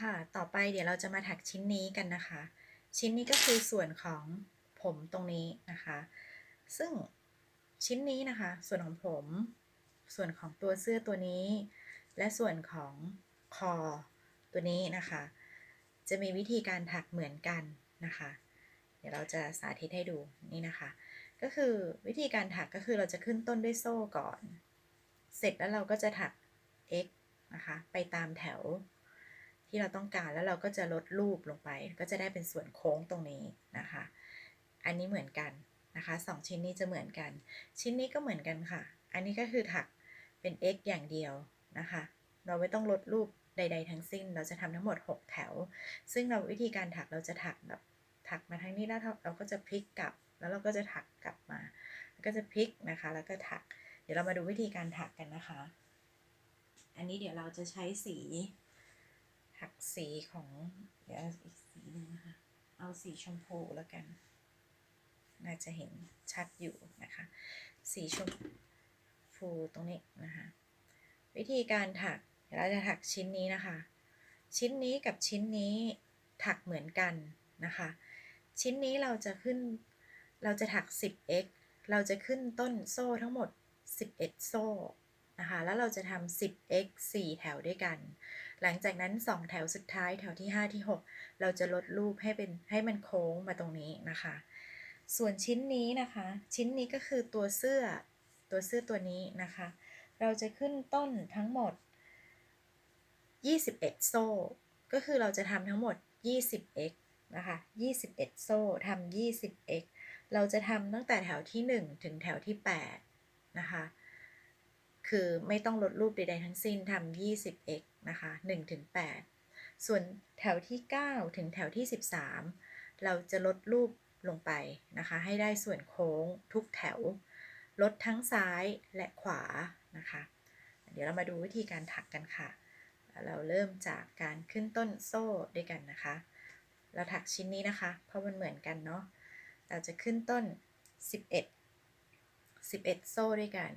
ค่ะ ต่อไปเดี๋ยวเราจะมาถักชิ้นนี้กันนะคะ ชิ้นนี้ก็คือส่วนของผมตรงนี้นะคะ ซึ่งชิ้นนี้นะคะ ส่วนของผม ส่วนของตัวเสื้อตัวนี้ และส่วนของคอตัวนี้นะคะ จะมีวิธีการถักเหมือนกันนะคะ เดี๋ยวเราจะสาธิตให้ดูนี่นะคะ ก็คือวิธีการถักก็คือเราจะขึ้นต้นด้วยโซ่ก่อน เสร็จแล้วเราก็จะถัก x นะคะ ไปตามแถว ที่เราต้องการแล้วเราก็จะลดรูปลงไป ก็จะได้เป็นส่วนโค้งตรงนี้นะคะ อันนี้เหมือนกันนะคะสองชิ้นนี้จะเหมือนกัน ชิ้นนี้ก็เหมือนกันค่ะ อันนี้ก็คือถักเป็น x อย่างเดียวนะคะ เราไม่ต้องลดรูปใด ๆ ทั้งสิ้น เราจะทำทั้งหมด 6 แถว ซึ่งเราวิธีการถักเราจะถักแบบถักมาทางนี้แล้วเราก็จะพลิกกลับ แล้วเราก็จะถักกลับมาก็จะพลิกนะคะ แล้วก็ถัก เดี๋ยวเรามาดูวิธีการถักกันนะคะ อันนี้เดี๋ยวเราจะใช้สี ถักสีของเดี๋ยวอีกสีหนึ่งนะคะเอาสีชมพูแล้วกัน น่าจะเห็นชัดอยู่นะคะ สีชมพูตรงนี้นะคะ วิธีการถักเดี๋ยวเราจะถักชิ้นนี้นะคะ ชิ้นนี้กับชิ้นนี้ถักเหมือนกันนะคะ ชิ้นนี้เราจะขึ้นเราจะถัก 10x เราจะขึ้นต้นโซ่ทั้งหมด 11 โซ่ นะคะ แล้วเราจะทำ 10x 4 แถวด้วยกัน หลังจากนั้น 2 แถวสุดท้ายแถวที่ 5 ที่ 6 เราจะลดรูปให้เป็นให้มันโค้งมาตรงนี้นะคะ ส่วนชิ้นนี้นะคะ ชิ้นนี้ก็คือตัวเสื้อตัวเสื้อตัวนี้นะคะ เราจะขึ้นต้นทั้งหมด 21 โซ่ ก็คือเราจะทำทั้งหมด 20x นะคะ 21 โซ่ทำ 20x เราจะทำตั้งแต่แถวที่ 1 ถึงแถวที่ 8 นะคะ คือไม่ต้องลดรูปใดๆทั้งสิ้นทำ 20x นะคะ1ถึง8ส่วนแถวที่ 9 ถึงแถวที่ 13 เราจะลดรูปลงไปนะคะ ให้ได้ส่วนโค้งทุกแถว ลดทั้งซ้ายและขวานะคะ เดี๋ยวเรามาดูวิธีการถักกันค่ะ เราเริ่มจากการขึ้นต้นโซ่ด้วยกันนะคะ เราถักชิ้นนี้นะคะ เพราะมันเหมือนกันเนาะ เราจะขึ้นต้น 11 11 โซ่ด้วยกัน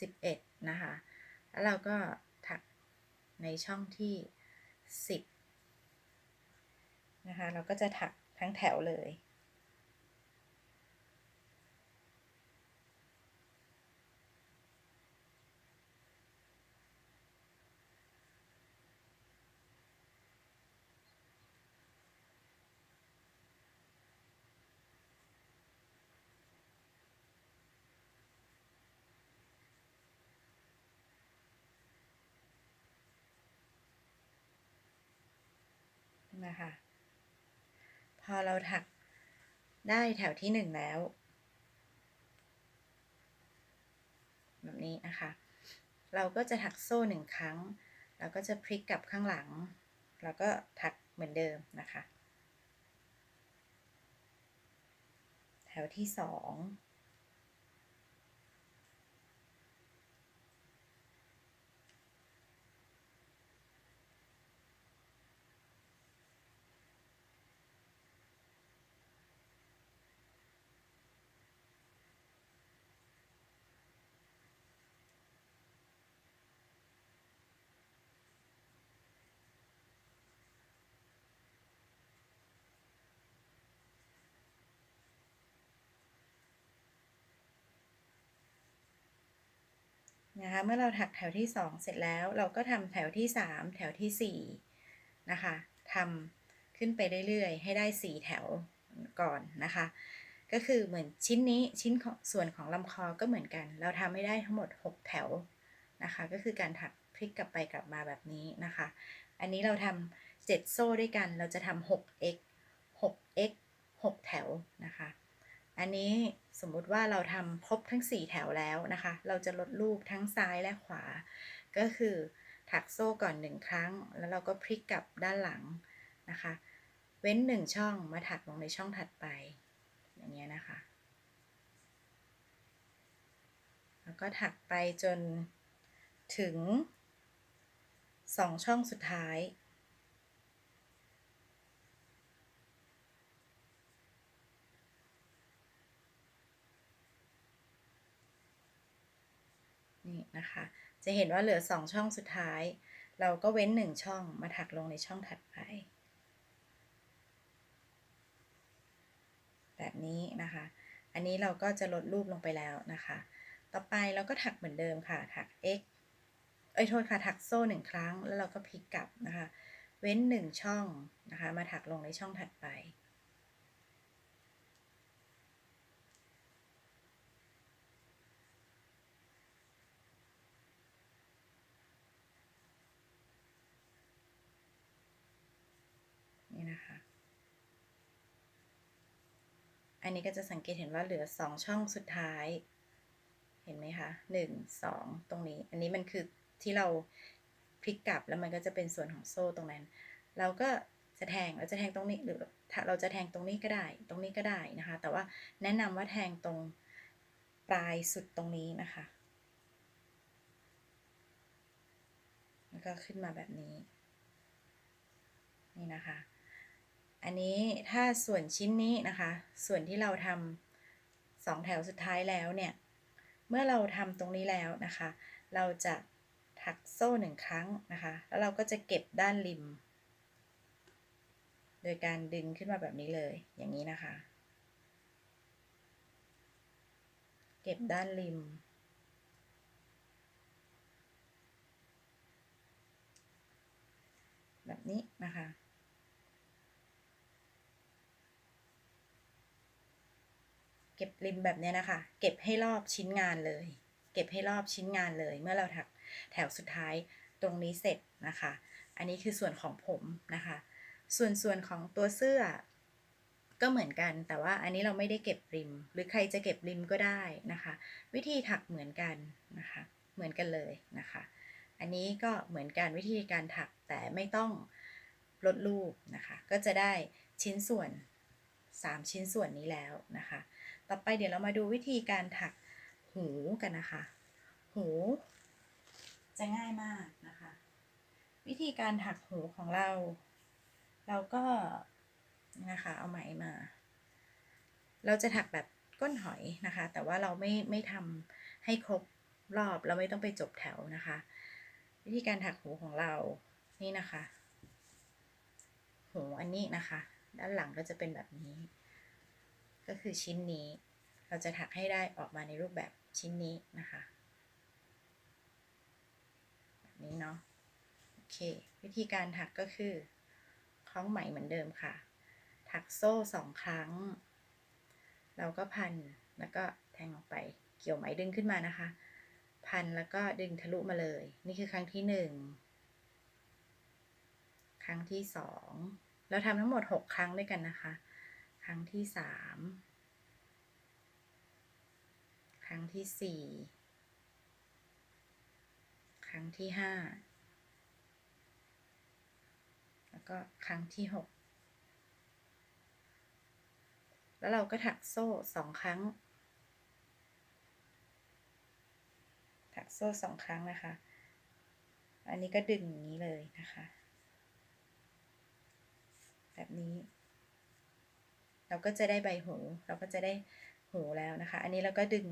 11 นะคะ แล้วเราก็ถักในช่องที่ 10 นะคะ เราก็จะถักทั้งแถวเลยะคะพอเราถักได้แถวที่หนึ่งแล้ว แบบนี้นะคะ เราก็จะถักโซ่หนึ่งครั้ง แล้วก็จะพลิกกลับข้างหลัง แล้วก็ถักเหมือนเดิมนะคะ แถวที่สอง นะคะเมื่อเราถักแถวที่ 2 เสร็จแล้วเราก็ทำแถวที่ 3 แถวที่ 4 นะคะทำขึ้นไปเรื่อยๆ ให้ได้ 4 แถวก่อนนะคะ ก็คือเหมือนชิ้นนี้ชิ้นของส่วนของลำคอก็เหมือนกัน เราทำไม่ได้ทั้งหมด 6 แถวนะคะ ก็คือการถักพลิกกลับไปกลับมาแบบนี้นะคะ อันนี้เราทำ7โซ่ด้วยกัน เราจะทำ 6x 6x 6 แถวนะคะ อันนี้สมมุติว่าเราทำครบทั้ง 4 แถวแล้วนะคะ เราจะลดรูปทั้งซ้ายและขวา ก็คือถักโซ่ก่อน 1 ครั้ง แล้วเราก็พลิกกลับด้านหลังนะคะ เว้น 1 ช่องมาถักลงในช่องถัดไป อย่างเงี้ยนะคะ แล้วก็ถักไปจนถึง 2 ช่องสุดท้าย นะคะ จะเห็นว่าเหลือ 2 ช่องสุดท้าย เราก็เว้น 1 ช่องมาถักลงในช่องถัดไป แบบนี้นะคะ อันนี้เราก็จะลดรูปลงไปแล้วนะคะ ต่อไปเราก็ถักเหมือนเดิมค่ะ ถัก x เอ้ยโทษค่ะ ถักโซ่หนึ่งครั้ง แล้วเราก็พลิกกลับนะคะ เว้นหนึ่งช่องนะคะ มาถักลงในช่องถัดไป นี่นะคะ อันนี้ก็จะสังเกตเห็นว่าเหลือสองช่องสุดท้าย เห็นไหมคะหนึ่งสองตรงนี้ อันนี้มันคือที่เราพลิกกลับแล้วมันก็จะเป็นส่วนของโซ่ตรงนั้น เราก็จะแทงเราจะแทงตรงนี้หรือเราจะแทงตรงนี้ก็ได้ ตรงนี้ก็ได้นะคะ แต่ว่าแนะนำว่าแทงตรงปลายสุดตรงนี้นะคะแล้วก็ขึ้นมาแบบนี้ นี่นะคะ อันนี้ถ้าส่วนชิ้นนี้นะคะ ส่วนที่เราทำสองแถวสุดท้ายแล้วเนี่ย เมื่อเราทำตรงนี้แล้วนะคะ เราจะถักโซ่หนึ่งครั้งนะคะ แล้วเราก็จะเก็บด้านริม โดยการดึงขึ้นมาแบบนี้เลย อย่างนี้นะคะ เก็บด้านริมแบบนี้นะคะ เก็บริมแบบนี้นะคะ เก็บให้รอบชิ้นงานเลย เก็บให้รอบชิ้นงานเลย เมื่อเราถักแถวสุดท้ายตรงนี้เสร็จนะคะ อันนี้คือส่วนของผมนะคะ ส่วนส่วนของตัวเสื้อ ก็เหมือนกัน แต่ว่าอันนี้เราไม่ได้เก็บริม หรือใครจะเก็บริมก็ได้นะคะ วิธีถักเหมือนกันนะคะ เหมือนกันเลยนะคะ อันนี้ก็เหมือนกันวิธีการถักแต่ไม่ต้องลดรูปนะคะ ก็จะได้ชิ้นส่วน 3 ชิ้นส่วนนี้แล้วนะคะ ต่อไปเดี๋ยวเรามาดูวิธีการถักหูกันนะคะ หู จะง่ายมากนะคะ วิธีการถักหูของเรา เราก็นะคะเอาไหมมา เราจะถักแบบก้นหอยนะคะ แต่ว่าเราไม่ไม่ทำให้ครบรอบเราไม่ต้องไปจบแถวนะคะ วิธีการถักหูของเรานี่นะคะ หูอันนี้นะคะ ด้านหลังก็จะเป็นแบบนี้ ก็คือชิ้นนี้ เราจะถักให้ได้ออกมาในรูปแบบชิ้นนี้นะคะแบบนี้เนาะโอเค วิธีการถักก็คือคล้องไหมเหมือนเดิมค่ะ ถักโซ่สองครั้ง เราก็พันแล้วก็แทงออกไปเกี่ยวไหมดึงขึ้นมานะคะ พันแล้วก็ดึงทะลุมาเลย นี่คือครั้งที่หนึ่งครั้งที่สองเราทำทั้งหมดหกครั้งด้วยกันนะคะ รั้งที่สามครั้งที่สี่ครั้งที่ห้าแล้วก็ครั้งที่หกแล้วเราก็ถักโซ่สองครั้ง ถักโซ่สองครั้งนะคะ อันนี้ก็ดึงอย่างนี้เลยนะคะ แบบนี้ เราก็จะได้ใบหู เราก็จะได้หูแล้วนะคะ อันนี้เราก็ดึง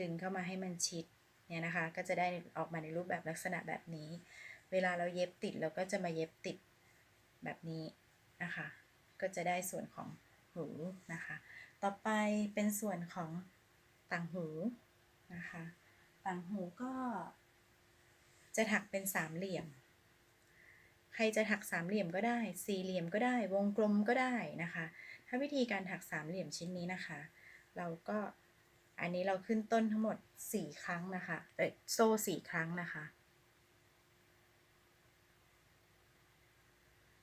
ดึงเข้ามาให้มันชิดเนี่ยนะคะ ก็จะได้ออกมาในรูปแบบลักษณะแบบนี้ เวลาเราเย็บติดเราก็จะมาเย็บติดแบบนี้นะคะ ก็จะได้ส่วนของหูนะคะ ต่อไปเป็นส่วนของต่างหูนะคะ ต่างหูก็ จะถักเป็นสามเหลี่ยม ใครจะถักสามเหลี่ยมก็ได้ สี่เหลี่ยมก็ได้ วงกลมก็ได้นะคะาวิธีการถักสามเหลี่ยมชิ้นนี้นะคะ เราก็อันนี้เราขึ้นต้นทั้งหมดสี่ครั้งนะคะเอ้โซ่สี่ครั้งนะคะ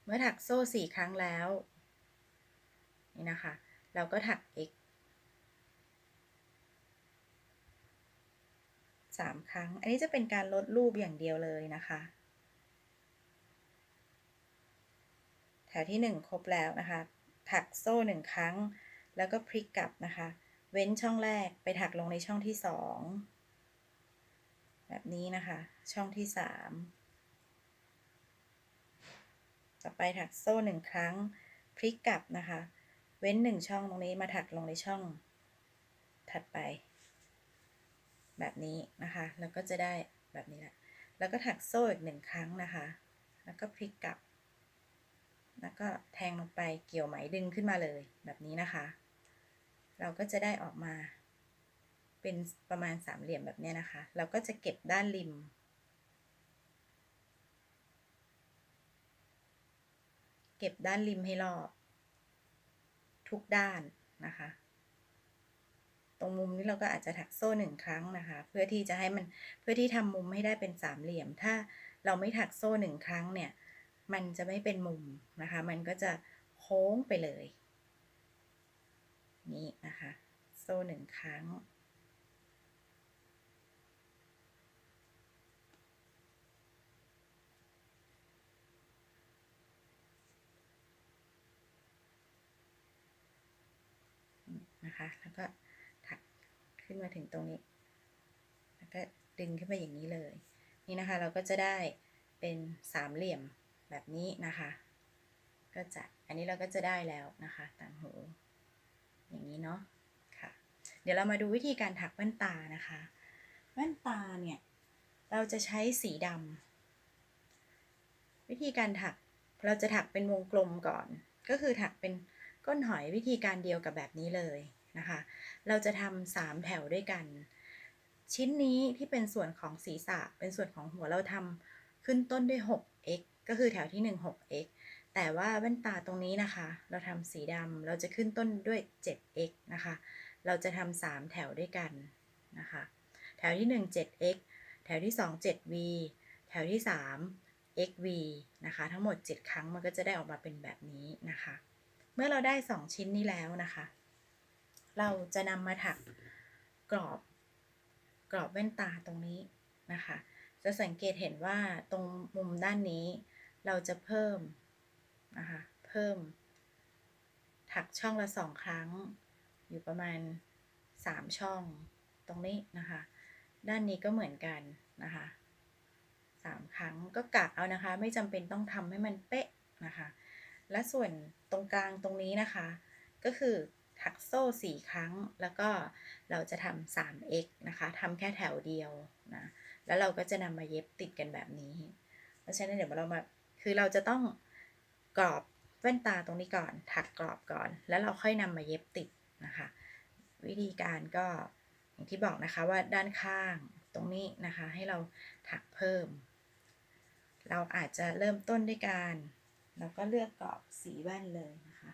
เมื่อถักโซ่สี่ครั้งแล้ว นี่นะคะ เราก็ถัก x สามครั้ง อันนี้จะเป็นการลดรูปอย่างเดียวเลยนะคะ แถวที่หนึ่งครบแล้วนะคะ ถักโซ่หนึ่งครั้ง แล้วก็พลิกกลับนะคะ เว้นช่องแรกไปถักลงในช่องที่สองแบบนี้นะคะ ช่องที่สามต่อไปถักโซ่หนึ่งครั้ง พลิกกลับนะคะ เว้นหนึ่งช่องตรงนี้มาถักลงในช่อง ถัดไป แบบนี้นะคะ แล้วก็จะได้แบบนี้แหละ แล้วก็ถักโซ่อีกหนึ่งครั้งนะคะ แล้วก็พลิกกลับ แล้วก็แทงลงไปเกี่ยวไหมดึงขึ้นมาเลยแบบนี้นะคะ เราก็จะได้ออกมา เป็นประมาณสามเหลี่ยมแบบนี้นะคะ เราก็จะเก็บด้านริม เก็บด้านริมให้รอบ ทุกด้านนะคะ ตรงมุมนี้เราก็อาจจะถักโซ่หนึ่งครั้งนะคะ เพื่อที่จะให้มันเพื่อที่ทำมุมให้ได้เป็นสามเหลี่ยม ถ้าเราไม่ถักโซ่หนึ่งครั้งเนี่ย มันจะไม่เป็นมุมนะคะ มันก็จะโค้งไปเลย นี่นะคะ โซ่หนึ่งครั้ง นะคะ แล้วก็ถักขึ้นมาถึงตรงนี้ แล้วก็ดึงขึ้นมาอย่างนี้เลย นี่นะคะเราก็จะได้เป็นสามเหลี่ยม แบบนี้นะคะ ก็จะอันนี้เราก็จะได้แล้วนะคะต่างหู อย่างนี้เนาะค่ะ เดี๋ยวเรามาดูวิธีการถักแว่นตานะคะ แว่นตาเนี่ยเราจะใช้สีดำวิธีการถักเราจะถักเป็นวงกลมก่อน ก็คือถักเป็นก้นหอยวิธีการเดียวกับแบบนี้เลยนะคะ เราจะทำสามแถวด้วยกัน ชิ้นนี้ที่เป็นส่วนของศีรษะเป็นส่วนของหัวเราทำขึ้นต้นด้วย 6x ก็คือแถวที่ 1 6x แต่ว่าแว่นตาตรงนี้นะคะ เราทำสีดำเราจะขึ้นต้นด้วย 7x นะคะ เราจะทำสามแถวด้วยกันนะคะ แถวที่ 1 7x แถวที่ 2 7v แถวที่ 3 xv นะคะ ทั้งหมด 7 ครั้งมันก็จะได้ออกมาเป็นแบบนี้นะคะ เมื่อเราได้ 2 ชิ้นนี้แล้วนะคะ เราจะนำมาถักกรอบกรอบแว่นตาตรงนี้นะคะ จะสังเกตเห็นว่าตรงมุมด้านนี้ เราจะเพิ่มนะคะ เพิ่ม ถักช่องละสองครั้ง อยู่ประมาณสามช่องตรงนี้นะคะ ด้านนี้ก็เหมือนกันนะคะสามครั้งก็กะเอานะคะ ไม่จำเป็นต้องทำให้มันเป๊ะนะคะ และส่วนตรงกลางตรงนี้นะคะ ก็คือถักโซ่สี่ครั้งแล้วก็เราจะทำ 3x นะคะทำแค่แถวเดียวนะ แล้วเราก็จะนำมาเย็บติดกันแบบนี้ เพราะฉะนั้นเดี๋ยวเรามา คือเราจะต้องกรอบแว่นตาตรงนี้ก่อน ถักกรอบก่อน แล้วเราค่อยนำมาเย็บติดนะคะ วิธีการก็อย่างที่บอกนะคะว่าด้านข้างตรงนี้นะคะ ให้เราถักเพิ่ม เราอาจจะเริ่มต้นด้วยการเราก็เลือกกรอบสีแว่นเลยนะคะ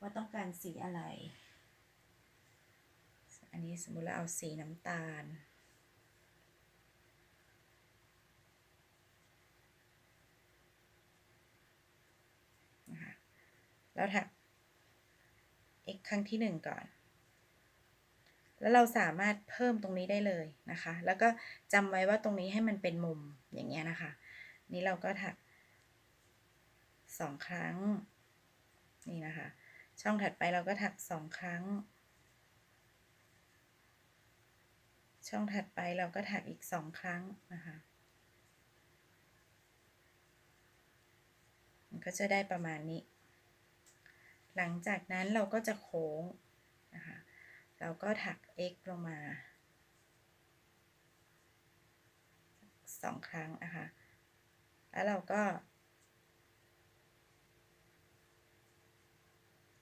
ว่าต้องการสีอะไร อันนี้สมมุติเราเอาสีน้ำตาล นะคะ แล้วถัก x ครั้งที่หนึ่งก่อน แล้วเราสามารถเพิ่มตรงนี้ได้เลยนะคะ แล้วก็จำไว้ว่าตรงนี้ให้มันเป็นมุมอย่างเงี้ยนะคะ นี้เราก็ถักสองครั้ง นี่นะคะ ช่องถัดไปเราก็ถักสองครั้ง ช่องถัดไปเราก็ถักอีกสองครั้งนะคะมันก็จะได้ประมาณนี้ หลังจากนั้นเราก็จะโค้งนะคะเราก็ถัก x ลงมาสองครั้งนะคะ แล้วเราก็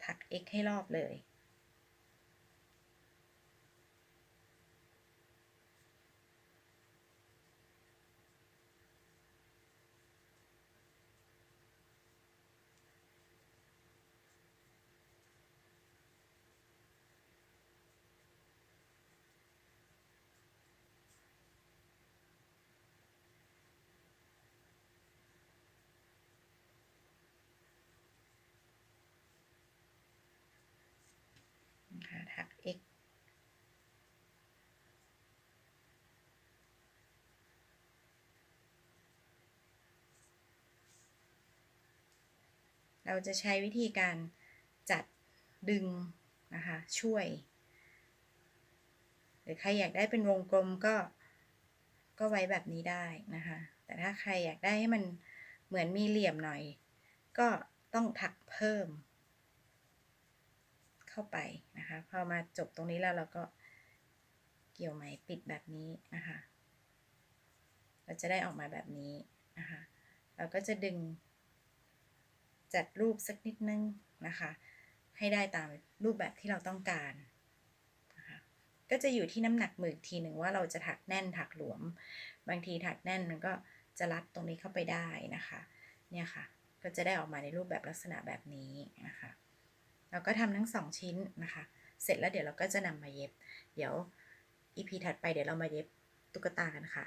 ถัก x ให้รอบเลยัก x เราจะใช้วิธีการจัดดึงนะคะ ช่วย หรือใครอยากได้เป็นวงกลมก็ก็ไว้แบบนี้ได้นะคะ แต่ถ้าใครอยากได้ให้มันเหมือนมีเหลี่ยมหน่อย ก็ต้องถักเพิ่ม เข้าไปนะคะ พอมาจบตรงนี้แล้วเราก็เกี่ยวไหมปิดแบบนี้นะคะ เราจะได้ออกมาแบบนี้นะคะ เราก็จะดึง จัดรูปสักนิดนึงนะคะ ให้ได้ตามรูปแบบที่เราต้องการนะคะก็จะอยู่ที่น้ำหนักมืออีกทีหนึ่งว่าเราจะถักแน่นถักหลวม บางทีถักแน่นมันก็จะรัดตรงนี้เข้าไปได้นะคะ เนี่ยค่ะ ก็จะได้ออกมาในรูปแบบลักษณะแบบนี้นะคะ เราก็ทำทั้งสองชิ้นนะคะ เสร็จแล้วเดี๋ยวเราก็จะนำมาเย็บ เดี๋ยวอีพีถัดไปเดี๋ยวเรามาเย็บตุ๊กตากันค่ะ